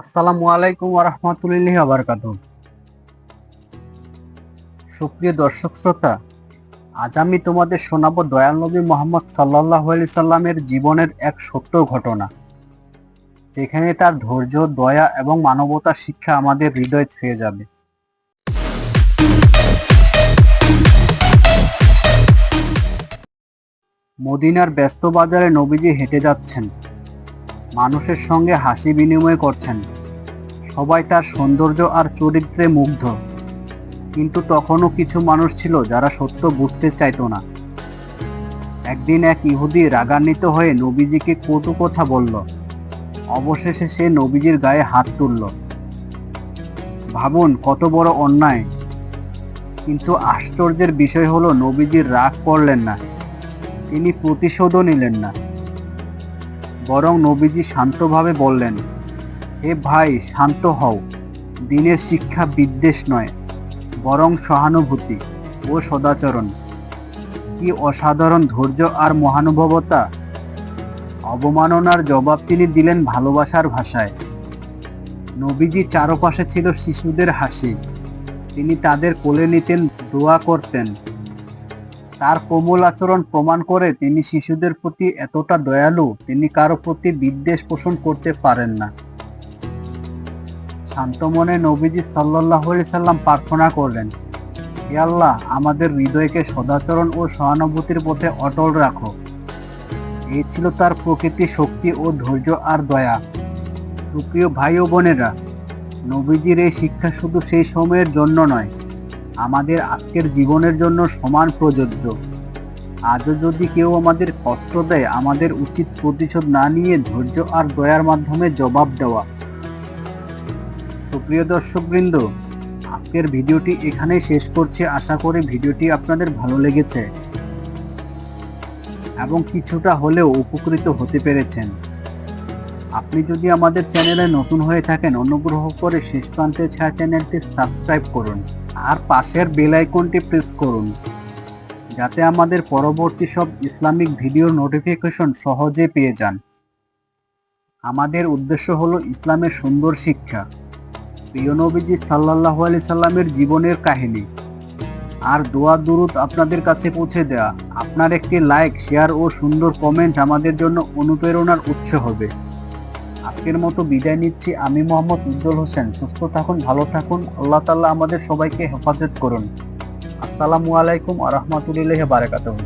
আসসালামু আলাইকুম রহমতুল্লাহ আবরকাত সুপ্রিয় দর্শক শ্রোতা, আজ আমি তোমাদের শোনাবো দয়াল নবী মোহাম্মদ সাল্লাহ আলি সাল্লামের জীবনের এক সত্য ঘটনা, যেখানে তার ধৈর্য, দয়া এবং মানবতার শিক্ষা আমাদের হৃদয় ছুঁয়ে যাবে। মদিনার ব্যস্ত বাজারে নবীজি হেঁটে যাচ্ছেন। মানুষের সঙ্গে হাসি বিনিময় করছেন। সবাই তার সৌন্দর্য আর চরিত্রে মুগ্ধ। কিন্তু তখনও কিছু মানুষ ছিল যারা সত্য বুঝতে চাইতো না। একদিন এক ইহুদি রাগান্বিত হয়ে নবীজিকে কটু কথা বলল। অবশেষে সে নবীজির গায়ে হাত তুলল। ভাবুন, কত বড় অন্যায়। কিন্তু আশ্চর্যের বিষয় হলো, নবীজির রাগ করলেন না। তিনি প্রতিশোধও নিলেন না। বরং নবীজি শান্তভাবে বললেন, হে ভাই, শান্ত হও। দিনের শিক্ষা বিদ্বেষ নয়, বরং সহানুভূতি ও সদাচরণ। কি অসাধারণ ধৈর্য আর মহানুভবতা। অবমাননার জবাব তিনি দিলেন ভালোবাসার ভাষায়। নবীজি চারপাশে ছিল শিশুদের হাসি। তিনি তাদের কোলে নিতেন, দোয়া করতেন। তার কোমল আচরণ প্রমাণ করে তিনি শিশুদের প্রতি এতটা দয়ালু, তিনি কারও প্রতি বিদ্বেষ পোষণ করতে পারেন না। শান্ত মনে নবীজি সাল্লাহ সাল্লাম প্রার্থনা করলেন, হে আল্লাহ, আমাদের হৃদয়কে সদাচরণ ও সহানুভূতির পথে অটল রাখো। এই ছিল তার প্রকৃতি শক্তি ও ধৈর্য আর দয়া। সুপ্রিয় ভাই ও বোনেরা, নবীজির এই শিক্ষা শুধু সেই সময়ের জন্য নয় আমাদের আজকের জীবনের জন্য সমান প্রযোজ্য। আজও যদি কেউ আমাদের কষ্ট দেয়, আমাদের উচিত প্রতিশোধ না নিয়ে ধৈর্য আর দয়ার মাধ্যমে জবাব দেওয়া। সুপ্রিয় দর্শকবৃন্দ, আজকের ভিডিওটি এখানেই শেষ করছি। আশা করি ভিডিওটি আপনাদের ভালো লেগেছে এবং কিছুটা হলেও উপকৃত হতে পেরেছেন। আপনি যদি আমাদের চ্যানেলে নতুন হয়ে থাকেন, অনুগ্রহ করে শেষ প্রান্তে ছায়া চ্যানেলটি সাবস্ক্রাইব করুন। আর পাশের বেল আইকনটি প্রেস করুন, যাতে আমাদের পরবর্তী সব ইসলামিক ভিডিওর নোটিফিকেশন সহজে পেয়ে যান। আমাদের উদ্দেশ্য হলো ইসলামের সুন্দর শিক্ষা, প্রিয় নবীজি সাল্লাহ আলি সাল্লামের জীবনের কাহিনী। আর দোয়া দুরুদ আপনাদের কাছে পৌঁছে দেওয়া আপনার একটি লাইক, শেয়ার ও সুন্দর কমেন্ট আমাদের জন্য অনুপ্রেরণার উৎস হবে। আজকের মতো বিদায় নিচ্ছি। আমি মোহাম্মদ উজ্জ্বল হোসেন। সুস্থ থাকুন, ভালো থাকুন। আল্লাহ তাল্লাহ আমাদের সবাইকে হেফাজত করুন। আসসালামু আলাইকুম আ রহমতুলিল্লাহ বারাকাতুহ।